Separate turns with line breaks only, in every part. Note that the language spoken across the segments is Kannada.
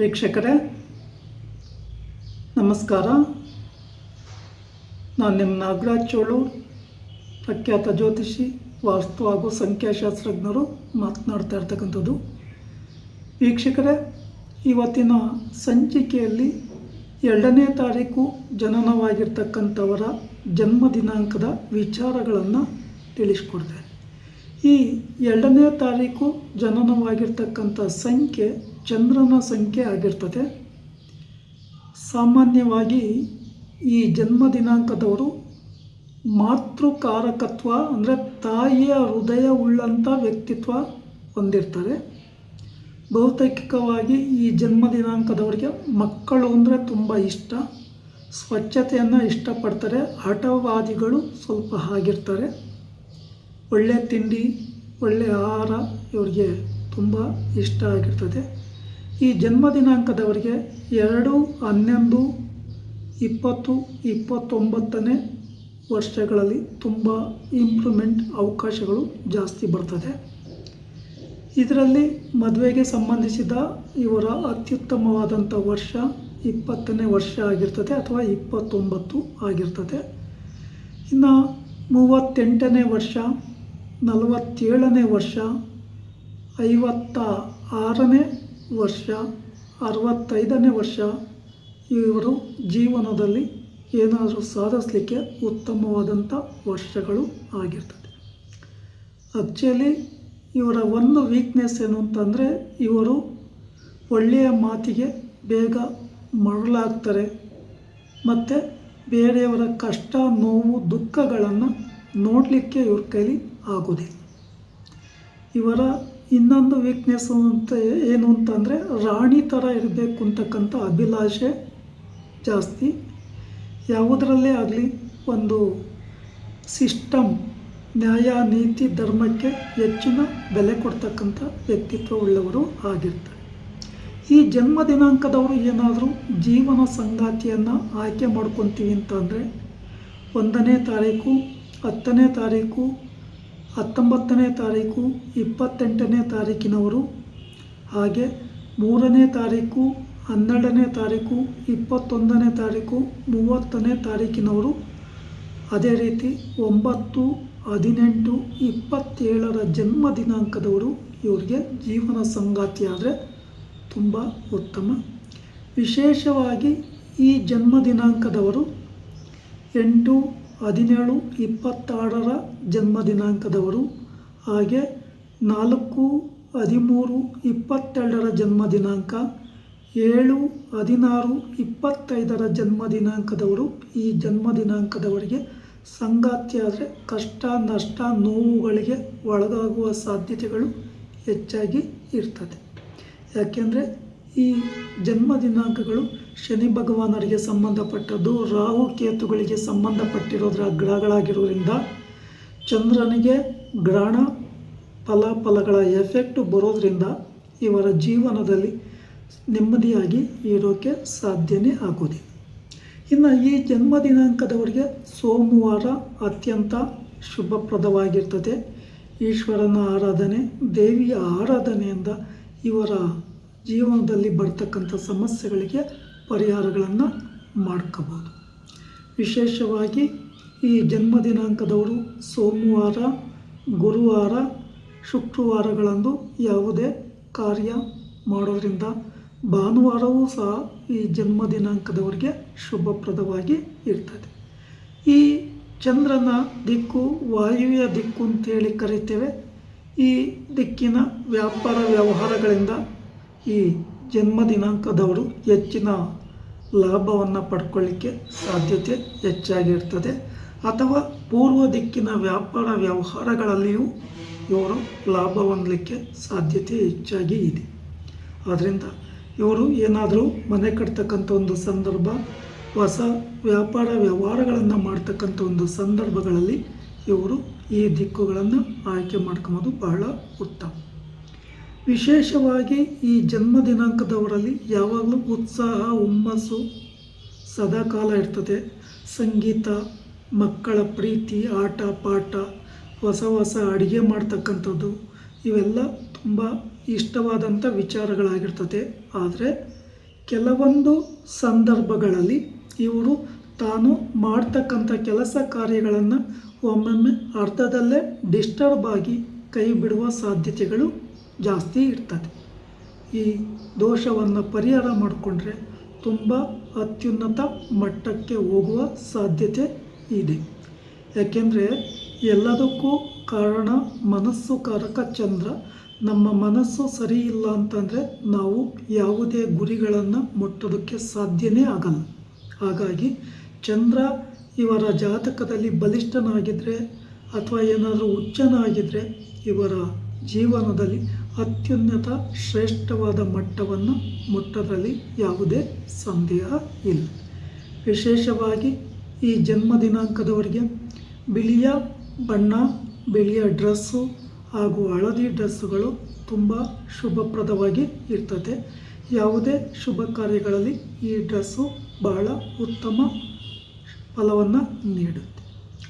ವೀಕ್ಷಕರೇ, ನಮಸ್ಕಾರ. ನಾನು ನಿಮ್ಮ ನಾಗರಾಜ್ ಚೋಳು, ಪ್ರಖ್ಯಾತ ಜ್ಯೋತಿಷಿ, ವಾಸ್ತು ಹಾಗೂ ಸಂಖ್ಯಾಶಾಸ್ತ್ರಜ್ಞರು ಮಾತನಾಡ್ತಾ ಇರ್ತಕ್ಕಂಥದ್ದು. ವೀಕ್ಷಕರೇ, ಇವತ್ತಿನ ಸಂಚಿಕೆಯಲ್ಲಿ ಎರಡನೇ ತಾರೀಕು ಜನನವಾಗಿರ್ತಕ್ಕಂಥವರ ಜನ್ಮ ದಿನಾಂಕದ ವಿಚಾರಗಳನ್ನು ತಿಳಿಸ್ಕೊಡ್ತೇನೆ. ಈ ಎರಡನೇ ತಾರೀಕು ಜನನವಾಗಿರ್ತಕ್ಕಂಥ ಸಂಖ್ಯೆ ಚಂದ್ರನ ಸಂಖ್ಯೆ ಆಗಿರ್ತದೆ. ಸಾಮಾನ್ಯವಾಗಿ ಈ ಜನ್ಮ ದಿನಾಂಕದವರು ಮಾತೃಕಾರಕತ್ವ ಅಂದರೆ ತಾಯಿಯ ಹೃದಯ ಉಳ್ಳಂಥ ವ್ಯಕ್ತಿತ್ವ ಹೊಂದಿರ್ತಾರೆ. ಬಹುತೇಕವಾಗಿ ಈ ಜನ್ಮ ದಿನಾಂಕದವರಿಗೆ ಮಕ್ಕಳು ಅಂದರೆ ತುಂಬ ಇಷ್ಟ. ಸ್ವಚ್ಛತೆಯನ್ನು ಇಷ್ಟಪಡ್ತಾರೆ. ಹಠವಾದಿಗಳು ಸ್ವಲ್ಪ ಆಗಿರ್ತಾರೆ ಒಳ್ಳೆಯ ತಿಂಡಿ ಒಳ್ಳೆಯ ಆಹಾರ ಇವರಿಗೆ ತುಂಬ ಇಷ್ಟ ಆಗಿರ್ತದೆ. ಈ ಜನ್ಮ ದಿನಾಂಕದವರಿಗೆ ಎರಡು, ಹನ್ನೊಂದು, ಇಪ್ಪತ್ತು, ಇಪ್ಪತ್ತೊಂಬತ್ತನೇ ವರ್ಷಗಳಲ್ಲಿ ತುಂಬ ಇಂಪ್ರೂವ್ಮೆಂಟ್ ಅವಕಾಶಗಳು ಜಾಸ್ತಿ ಬರ್ತದೆ. ಇದರಲ್ಲಿ ಮದುವೆಗೆ ಸಂಬಂಧಿಸಿದ ಇವರ ಅತ್ಯುತ್ತಮವಾದಂಥ ವರ್ಷ ಇಪ್ಪತ್ತನೇ ವರ್ಷ ಆಗಿರ್ತದೆ ಅಥವಾ ಇಪ್ಪತ್ತೊಂಬತ್ತು ಆಗಿರ್ತದೆ. ಇನ್ನು ಮೂವತ್ತೆಂಟನೇ ವರ್ಷ, ನಲವತ್ತೇಳನೇ ವರ್ಷ ಐವತ್ತ ಆರನೇ ವರ್ಷ, ಅರವತ್ತೈದನೇ ವರ್ಷ. ಇವರು ಜೀವನದಲ್ಲಿ ಏನಾದರೂ ಸಾಧಿಸಲಿಕ್ಕೆ ಉತ್ತಮವಾದಂಥ ವರ್ಷಗಳು ಆಗಿರ್ತದೆ. ಆ್ಯಕ್ಚುಲಿ ಇವರ ಒಂದು ವೀಕ್ನೆಸ್ ಏನು ಅಂತಂದರೆ ಇವರು ಒಳ್ಳೆಯ ಮಾತಿಗೆ ಬೇಗ ಮರಳಾಗ್ತಾರೆ. ಮತ್ತು ಬೇರೆಯವರ ಕಷ್ಟ, ನೋವು, ದುಃಖಗಳನ್ನು ನೋಡಲಿಕ್ಕೆ ಇವ್ರ ಕೈಲಿ ಆಗೋದಿಲ್ಲ. ಇವರ ಇನ್ನೊಂದು ವೀಕ್ನೆಸ್ ಅಂತ ಏನು ಅಂತಂದರೆ ರಾಣಿ ಥರ ಇರಬೇಕು ಅಂತಕ್ಕಂಥ ಅಭಿಲಾಷೆ ಜಾಸ್ತಿ. ಯಾವುದರಲ್ಲೇ ಆಗಲಿ ಒಂದು ಸಿಸ್ಟಮ್ ನ್ಯಾಯ, ನೀತಿ, ಧರ್ಮಕ್ಕೆ ಹೆಚ್ಚಿನ ಬೆಲೆ ಕೊಡ್ತಕ್ಕಂಥ ವ್ಯಕ್ತಿತ್ವ ಉಳ್ಳವರು ಆಗಿರ್ತಾರೆ. ಈ ಜನ್ಮ ದಿನಾಂಕದವರು ಏನಾದರೂ ಜೀವನ ಸಂಗಾತಿಯನ್ನು ಆಯ್ಕೆ ಮಾಡ್ಕೊತೀವಿ ಅಂತಂದರೆ ಒಂದನೇ ತಾರೀಕು, ಹತ್ತನೇ ತಾರೀಕು ಹತ್ತೊಂಬತ್ತನೇ ತಾರೀಕು, ಇಪ್ಪತ್ತೆಂಟನೇ ತಾರೀಕಿನವರು, ಹಾಗೆ ಮೂರನೇ ತಾರೀಕು, ಹನ್ನೆರಡನೇ ತಾರೀಕು, ಇಪ್ಪತ್ತೊಂದನೇ ತಾರೀಕು, ಮೂವತ್ತನೇ ತಾರೀಕಿನವರು, ಅದೇ ರೀತಿ ಒಂಬತ್ತು, ಹದಿನೆಂಟು, ಇಪ್ಪತ್ತೇಳರ ಜನ್ಮ ದಿನಾಂಕದವರು ಇವರಿಗೆ ಜೀವನ ಸಂಗಾತಿ ಆದರೆ ತುಂಬ ಉತ್ತಮ. ವಿಶೇಷವಾಗಿ ಈ ಜನ್ಮ ದಿನಾಂಕದವರು ಎಂಟು ಹದಿನೇಳು ಇಪ್ಪತ್ತಾರರ ಜನ್ಮ ದಿನಾಂಕದವರು ಹಾಗೆ ನಾಲ್ಕು ಹದಿಮೂರು ಇಪ್ಪತ್ತೆರಡರ ಜನ್ಮ ದಿನಾಂಕ ಏಳು ಹದಿನಾರು ಇಪ್ಪತ್ತೈದರ ಜನ್ಮ ದಿನಾಂಕದವರು ಈ ಜನ್ಮ ದಿನಾಂಕದವರಿಗೆ ಸಂಗಾತಿ ಆದರೆ ಕಷ್ಟ, ನಷ್ಟ, ನೋವುಗಳಿಗೆ ಒಳಗಾಗುವ ಸಾಧ್ಯತೆಗಳು ಹೆಚ್ಚಾಗಿ ಇರ್ತದೆ. ಯಾಕೆಂದರೆ ಈ ಜನ್ಮ ದಿನಾಂಕಗಳು ಶನಿ ಭಗವಾನರಿಗೆ ಸಂಬಂಧಪಟ್ಟದ್ದು, ರಾಹು ಕೇತುಗಳಿಗೆ ಸಂಬಂಧಪಟ್ಟಿರೋದ್ರ ಗ್ರಹಗಳಾಗಿರೋದ್ರಿಂದ ಚಂದ್ರನಿಗೆ ಗ್ರಹಣ ಫಲಾಫಲಗಳ ಎಫೆಕ್ಟು ಬರೋದರಿಂದ ಇವರ ಜೀವನದಲ್ಲಿ ನೆಮ್ಮದಿಯಾಗಿ ಇರೋಕ್ಕೆ ಸಾಧ್ಯನೇ ಆಗೋದಿಲ್ಲ. ಇನ್ನು ಈ ಜನ್ಮ ದಿನಾಂಕದವರಿಗೆ ಸೋಮವಾರ ಅತ್ಯಂತ ಶುಭಪ್ರದವಾಗಿರ್ತದೆ. ಈಶ್ವರನ ಆರಾಧನೆ, ದೇವಿಯ ಆರಾಧನೆಯಿಂದ ಇವರ ಜೀವನದಲ್ಲಿ ಬರ್ತಕ್ಕಂಥ ಸಮಸ್ಯೆಗಳಿಗೆ ಪರಿಹಾರಗಳನ್ನು ಮಾಡ್ಕೋಬೋದು. ವಿಶೇಷವಾಗಿ ಈ ಜನ್ಮ ದಿನಾಂಕದವರು ಸೋಮವಾರ, ಗುರುವಾರ, ಶುಕ್ರವಾರಗಳಂದು ಯಾವುದೇ ಕಾರ್ಯ ಮಾಡೋದರಿಂದ ಭಾನುವಾರವೂ ಸಹ ಈ ಜನ್ಮ ದಿನಾಂಕದವರಿಗೆ ಶುಭಪ್ರದವಾಗಿ ಇರ್ತದೆ. ಈ ಚಂದ್ರನ ದಿಕ್ಕು ವಾಯುವ್ಯ ದಿಕ್ಕು ಅಂತೇಳಿ ಕರಿತೇವೆ. ಈ ದಿಕ್ಕಿನ ವ್ಯಾಪಾರ ವ್ಯವಹಾರಗಳಿಂದ ಈ ಜನ್ಮ ದಿನಾಂಕದವರು ಹೆಚ್ಚಿನ ಲಾಭವನ್ನು ಪಡ್ಕೊಳ್ಳಿಕ್ಕೆ ಸಾಧ್ಯತೆ ಹೆಚ್ಚಾಗಿರ್ತದೆ. ಅಥವಾ ಪೂರ್ವ ದಿಕ್ಕಿನ ವ್ಯಾಪಾರ ವ್ಯವಹಾರಗಳಲ್ಲಿಯೂ ಇವರು ಲಾಭ ಹೊಂದಲಿಕ್ಕೆ ಸಾಧ್ಯತೆ ಹೆಚ್ಚಾಗಿ ಇದೆ. ಆದ್ದರಿಂದ ಇವರು ಏನಾದರೂ ಮನೆ ಕಟ್ತಕ್ಕಂಥ ಒಂದು ಸಂದರ್ಭ, ಹೊಸ ವ್ಯಾಪಾರ ವ್ಯವಹಾರಗಳನ್ನು ಮಾಡ್ತಕ್ಕಂಥ ಒಂದು ಸಂದರ್ಭಗಳಲ್ಲಿ ಇವರು ಈ ದಿಕ್ಕುಗಳನ್ನು ಆಯ್ಕೆ ಮಾಡ್ಕೊಳೋದು ಬಹಳ ಉತ್ತಮ. ವಿಶೇಷವಾಗಿ ಈ ಜನ್ಮ ದಿನಾಂಕದವರಲ್ಲಿ ಯಾವಾಗಲೂ ಉತ್ಸಾಹ, ಹುಮ್ಮಸ್ಸು ಸದಾಕಾಲ ಇರ್ತದೆ. ಸಂಗೀತ, ಮಕ್ಕಳ ಪ್ರೀತಿ, ಆಟ, ಪಾಠ, ಹೊಸ ಹೊಸ ಅಡುಗೆ ಮಾಡ್ತಕ್ಕಂಥದ್ದು, ಇವೆಲ್ಲ ತುಂಬ ಇಷ್ಟವಾದಂಥ ವಿಚಾರಗಳಾಗಿರ್ತದೆ. ಆದರೆ ಕೆಲವೊಂದು ಸಂದರ್ಭಗಳಲ್ಲಿ ಇವರು ತಾನು ಮಾಡ್ತಕ್ಕಂಥ ಕೆಲಸ ಕಾರ್ಯಗಳನ್ನು ಒಮ್ಮೊಮ್ಮೆ ಅರ್ಧದಲ್ಲೇ ಡಿಸ್ಟರ್ಬ್ ಆಗಿ ಕೈ ಬಿಡುವ ಸಾಧ್ಯತೆಗಳು ಜಾಸ್ತಿ ಇರ್ತದೆ. ಈ ದೋಷವನ್ನು ಪರಿಹಾರ ಮಾಡಿಕೊಂಡ್ರೆ ತುಂಬ ಅತ್ಯುನ್ನತ ಮಟ್ಟಕ್ಕೆ ಹೋಗುವ ಸಾಧ್ಯತೆ ಇದೆ. ಯಾಕೆಂದರೆ ಎಲ್ಲದಕ್ಕೂ ಕಾರಣ ಮನಸ್ಸು ಕಾರಕ ಚಂದ್ರ. ನಮ್ಮ ಮನಸ್ಸು ಸರಿ ಇಲ್ಲ ಅಂತಂದರೆ ನಾವು ಯಾವುದೇ ಗುರಿಗಳನ್ನು ಮುಟ್ಟೋದಕ್ಕೆ ಸಾಧ್ಯನೇ ಆಗಲ್ಲ. ಹಾಗಾಗಿ ಚಂದ್ರ ಇವರ ಜಾತಕದಲ್ಲಿ ಬಲಿಷ್ಠನಾಗಿದ್ದರೆ ಅಥವಾ ಏನಾದರೂ ಹುಚ್ಚನಾಗಿದ್ದರೆ ಇವರ ಜೀವನದಲ್ಲಿ ಅತ್ಯುನ್ನತ ಶ್ರೇಷ್ಠವಾದ ಮಟ್ಟವನ್ನು ಮುಟ್ಟದಲ್ಲಿ ಯಾವುದೇ ಸಂದೇಹ ಇಲ್ಲ. ವಿಶೇಷವಾಗಿ ಈ ಜನ್ಮ ದಿನಾಂಕದವರಿಗೆ ಬಿಳಿಯ ಬಣ್ಣ, ಬಿಳಿಯ ಡ್ರೆಸ್ಸು ಹಾಗೂ ಹಳದಿ ಡ್ರೆಸ್ಸುಗಳು ತುಂಬ ಶುಭಪ್ರದವಾಗಿ ಇರ್ತದೆ. ಯಾವುದೇ ಶುಭ ಕಾರ್ಯಗಳಲ್ಲಿ ಈ ಡ್ರೆಸ್ಸು ಬಹಳ ಉತ್ತಮ ಫಲವನ್ನು ನೀಡುತ್ತೆ.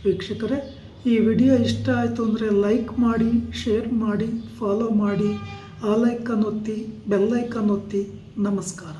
ವೀಕ್ಷಕರೇ, ಈ ವಿಡಿಯೋ ಇಷ್ಟ ಆಯಿತು ಅಂದರೆ ಲೈಕ್ ಮಾಡಿ, ಶೇರ್ ಮಾಡಿ ಫಾಲೋ ಮಾಡಿ ಆ ಲೈಕನ್ನು ಒತ್ತಿ ಬೆಲ್ಲೈಕನ್ ಒತ್ತಿ ನಮಸ್ಕಾರ.